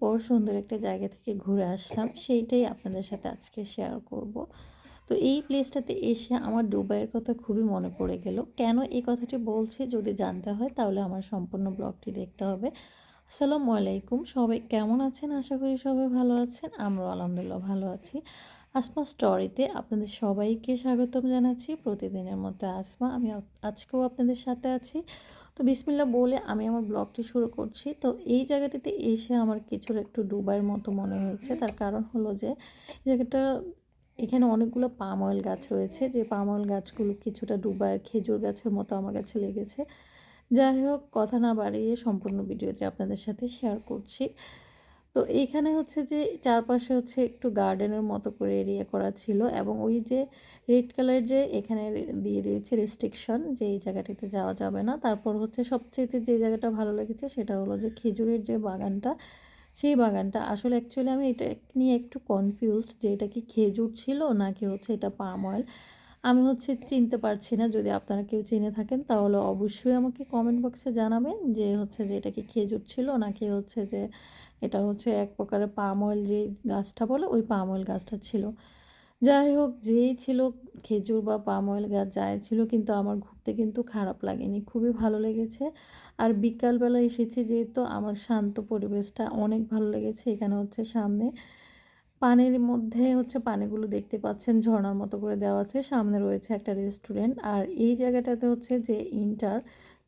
পর সুন্দর একটা জায়গা থেকে ঘুরে আসলাম। সেইটাই আপনাদের সাথে আজকে শেয়ার করব। তো এই প্লেসটাতে এসে আমার দুবাইয়ের কথা খুবই মনে পড়ে গেল। কেন এই কথাটি বলছি যদি জানতে হয় তাহলে আমার সম্পূর্ণ ব্লগটি দেখতে হবে। আসসালামু আলাইকুম। সবাই কেমন আছেন? আশা করি সবাই ভালো আছেন। আমরাও আলহামদুলিল্লাহ ভালো আছি। আসমা স্টোরিতে আপনাদের সবাইকে স্বাগতম জানাচ্ছি। প্রতিদিনের মতো আসমা, আমি আজকেও আপনাদের সাথে আছি। তো বিসমিল্লা বলে আমি আমার ব্লগটি শুরু করছি। তো এই জায়গাটিতে এসে আমার কিছুর একটু ডুবাইয়ের মতো মনে হয়েছে। তার কারণ হলো যে জায়গাটা, এখানে অনেকগুলো পাম অয়েল গাছ রয়েছে। যে পাম অয়েল গাছগুলো কিছুটা ডুবাইয়ের খেজুর গাছের মতো আমার কাছে লেগেছে। যাই হোক, কথা না বাড়িয়ে সম্পূর্ণ ভিডিওটি আপনাদের সাথে শেয়ার করছি। তো এইখানে হচ্ছে যে চারপাশে হচ্ছে একটু গার্ডেনের মতো করে এরিয়া করা ছিল এবং ওই যে রেড কালার যে এখানে দিয়ে দিয়েছে রেস্ট্রিকশন যে এই জায়গাটিতে যাওয়া যাবে না। তারপর হচ্ছে সবচেয়ে যে জায়গাটা ভালো লেগেছে সেটা হলো যে খেজুরের যে বাগানটা, সেই বাগানটা। আসলে অ্যাকচুয়ালি আমি এটা নিয়ে একটু কনফিউজড যে এটা কি খেজুর ছিল নাকি হচ্ছে এটা পাম অয়েল আমি হচ্ছে চিনতে পারছি না, যদি আপনারা কেউ চিনে থাকেন তাহলে অবশ্যই আমাকে কমেন্ট বক্সে জানাবেন যে হচ্ছে যে এটা কি খেজুর ছিল নাকি হচ্ছে যে এটা হচ্ছে এক প্রকারের পাম অয়েল যে গাছটা বলে ওই পাম অয়েল গাছটা ছিল। যাই হোক, যেই ছিল খেজুর বা পাম অয়েল গাছ যাই ছিল কিন্তু আমার ঘুরতে কিন্তু খারাপ লাগেনি, খুবই ভালো লেগেছে। আর বিকালবেলা এসেছি যেহেতু আমার শান্ত পরিবেশটা অনেক ভালো লেগেছে এখানে হচ্ছে সামনে। পানির মধ্যে হচ্ছে পানিগুলো দেখতে পাচ্ছেন, ঝর্ণার মতো করে দেওয়া আছে। সামনে রয়েছে একটা রেস্টুরেন্ট। আর এই জায়গাটাতে হচ্ছে যে ইন্টার,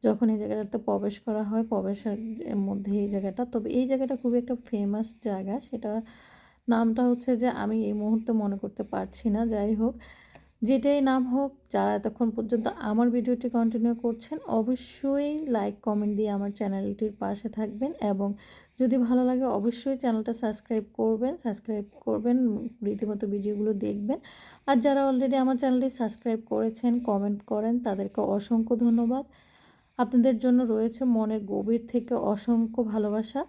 যখন এই জায়গাটাতে প্রবেশ করা হয়, প্রবেশের মধ্যে এই জায়গাটা। তবে এই জায়গাটা খুবই একটা ফেমাস জায়গা। সেটা নামটা হচ্ছে যে আমি এই মুহূর্তে মনে করতে পারছি না। যাই হোক যেটাই নাম হোক, যারা এতক্ষণ পর্যন্ত আমার ভিডিওটি কন্টিনিউ করছেন, অবশ্যই লাইক কমেন্ট দিয়ে আমার চ্যানেলটির পাশে থাকবেন এবং যদি ভালো লাগে, অবশ্যই চ্যানেলটা সাবস্ক্রাইব করবেন সাবস্ক্রাইব করবেন, রীতিমতো ভিডিওগুলো দেখবেন। আর যারা অলরেডি আমার চ্যানেলটি সাবস্ক্রাইব করেছেন কমেন্ট করেন, তাদেরকে অসংখ্য ধন্যবাদ। আপনাদের জন্য রয়েছে মনের গভীর থেকে অসংখ্য ভালোবাসা।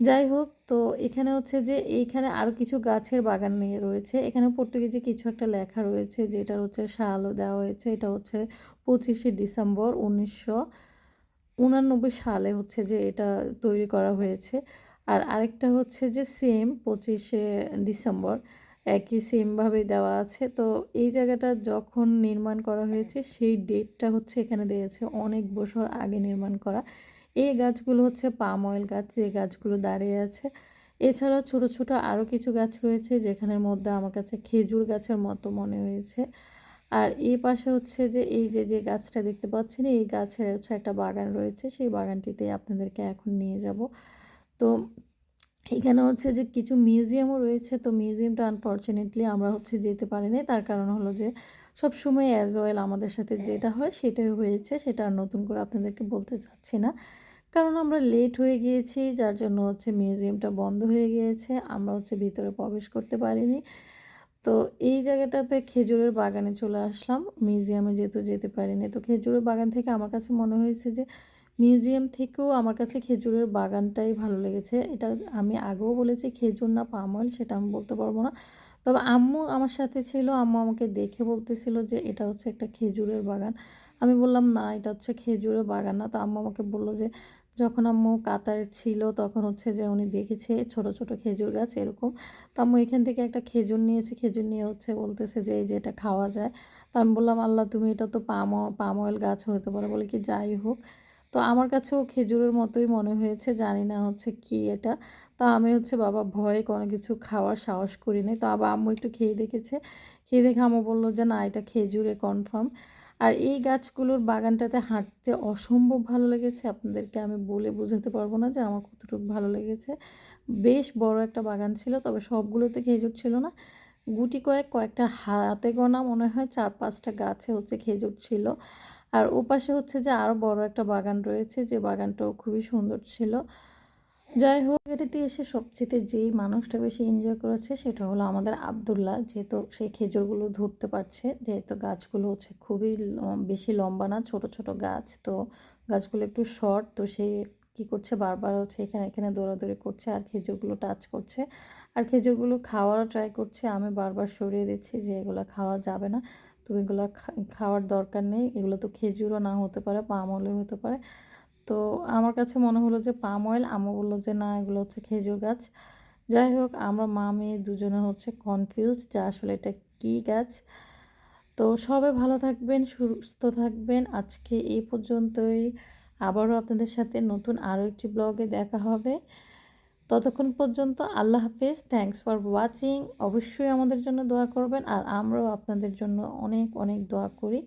যাই হোক, তো এখানে হচ্ছে যে এইখানে আরও কিছু গাছের বাগান নিয়ে রয়েছে। এখানে পর্তুগিজে কিছু একটা লেখা রয়েছে যেটা হচ্ছে সালও দেওয়া হয়েছে। এটা হচ্ছে পঁচিশে ডিসেম্বর উনিশশো উনানব্বই সালে হচ্ছে যে এটা তৈরি করা হয়েছে। আর আরেকটা হচ্ছে যে সেম পঁচিশে ডিসেম্বর একই সেমভাবে দেওয়া আছে। তো এই জায়গাটা যখন নির্মাণ করা হয়েছে সেই ডেটটা হচ্ছে এখানে দিয়েছে। অনেক বছর আগে নির্মাণ করা। এই গাছগুলো হচ্ছে পাম অয়েল গাছ, যে গাছগুলো দাঁড়িয়ে আছে। এছাড়াও ছোট ছোট আরও কিছু গাছ রয়েছে, যেখানের মধ্যে আমার কাছে খেজুর গাছের মতো মনে হয়েছে। আর এই পাশে হচ্ছে যে, এই যে যে গাছটা দেখতে পাচ্ছেন, এই গাছের হচ্ছে একটা বাগান রয়েছে, সেই বাগানটিতে আপনাদেরকে এখন নিয়ে যাব। তো এখানে হচ্ছে যে কিছু মিউজিয়ামও রয়েছে, তো মিউজিয়ামটা আনফর্চুনেটলি আমরা হচ্ছে যেতে পারি পারিনি। তার কারণ হলো যে সব সময় অ্যাজ ওয়েল আমাদের সাথে যেটা হয় সেটাই হয়েছে, সেটা আর নতুন করে আপনাদেরকে বলতে চাচ্ছি না। কারণ আমরা লেট হয়ে গিয়েছি, যার জন্য হচ্ছে মিউজিয়ামটা বন্ধ হয়ে গিয়েছে, আমরা হচ্ছে ভিতরে প্রবেশ করতে পারিনি। তো এই জায়গাটাতে খেজুরের বাগানে চলে আসলাম। মিউজিয়ামে যেহেতু যেতে পারিনি, তো খেজুরের বাগান থেকে আমার কাছে মনে হয়েছে যে মিউজিয়াম থেকেও আমার কাছে খেজুরের বাগানটাই ভালো লেগেছে। এটা আমি আগেও বলেছি, খেজুর না পাম অয়েল সেটা আমি বলতে পারব না। তবে আম্মু আমার সাথে ছিল, আম্মু আমাকে দেখে বলতেছিল যে, এটা হচ্ছে একটা খেজুরের বাগান। আমি বললাম, না, এটা হচ্ছে খেজুরের বাগান না। তো আম্মু আমাকে বলল যে, যখন আম্মু কাতার ছিল, তখন হচ্ছে যে উনি দেখেছে ছোট ছোট খেজুর গাছ এরকম। তো আম্মু এখান থেকে একটা খেজুর নিয়েছে। খেজুর নিয়ে হচ্ছে বলতেছে যে, এই যে এটা খাওয়া যায়। তো আমি বললাম, আল্লাহ, তুমি এটা তো পাম পাম অয়েল গাছ হতে পারে। বলে কি, যাই হোক। তো আমার কাছেও খেজুরের মতোই মনে হয়েছে, জানি না হচ্ছে কি এটা। তো আমি হচ্ছে, বাবা, ভয়ে, কোনো কিছু খাওয়ার সাহস করি নি তো আবার আম্মু একটু খেয়ে দেখেছে। খেয়ে দেখে আম্মু বলল যে, না, এটা খেজুরে কনফার্ম। আর এই গাছগুলোর বাগানটাতে হাঁটতে অসম্ভব ভালো লেগেছে। আপনাদেরকে আমি বলে বোঝাতে পারব না যে আমার কতটুকু ভালো লেগেছে। বেশ বড় একটা বাগান ছিল, তবে সবগুলোতে খেজুর ছিল না। গুটি কয়েক, কয়েকটা হাতে গোনা মনে হয়, চার পাঁচটা গাছে হচ্ছে খেজুর ছিল। আর ওপাশে হচ্ছে যে আরও বড় একটা বাগান রয়েছে, যে বাগানটাও খুবই সুন্দর ছিল। যাই হোক, এটিতে এসে সবচেয়ে যেই মানুষটা বেশি এনজয় করেছে সেটা হলো আমাদের আবদুল্লাহ। যেহেতু সেই খেজুরগুলো ধরতে পারছে, যেহেতু গাছগুলো হচ্ছে খুবই বেশি লম্বা না, ছোট ছোট গাছ, তো গাছগুলো একটু শর্ট তো সে কি করছে, বারবার হচ্ছে এখানে এখানে দৌড়াদৌড়ি করছে আর খেজুরগুলো টাচ করছে। আর খেজুরগুলো খাওয়ারও ট্রাই করছে, আমি বারবার সরিয়ে দিচ্ছি যে এগুলো খাওয়া যাবে না। তুমি এগুলো খাওয়ার দরকার নেই, এগুলো তো খেজুরও না হতে পারে, পাম হতে পারে। তো আমার কাছে মনে হলো যে পাম অয়েল, আম্মু বলল যে না, এগুলো হচ্ছে খেজুর গাছ। যাই হোক, আমরা মা, মেয়ে দুজনে হচ্ছে কনফিউজড যে আসলে এটা কী গাছ। তো সবাই ভালো থাকবেন, সুস্থ থাকবেন। আজকে এই পর্যন্তই। আবারও আপনাদের সাথে নতুন আরও একটি ব্লগে দেখা হবে। ততক্ষণ পর্যন্ত আল্লাহ হাফেজ। থ্যাংকস ফর ওয়াচিং অবশ্যই আমাদের জন্য দোয়া করবেন। আর আমরাও আপনাদের জন্য অনেক অনেক দোয়া করি।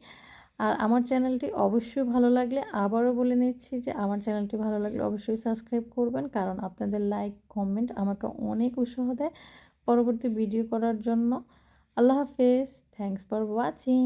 আর আমার চ্যানেলটি অবশ্যই ভালো লাগলে আবারও বলে নিচ্ছি যে আমার চ্যানেলটি ভালো লাগলে অবশ্যই সাবস্ক্রাইব করবেন, কারণ আপনাদের লাইক, কমেন্ট আমাকে অনেক উৎসাহ দেয় পরবর্তী ভিডিও করার জন্য। আল্লাহ হাফেজ, থ্যাংকস ফর ওয়াচিং।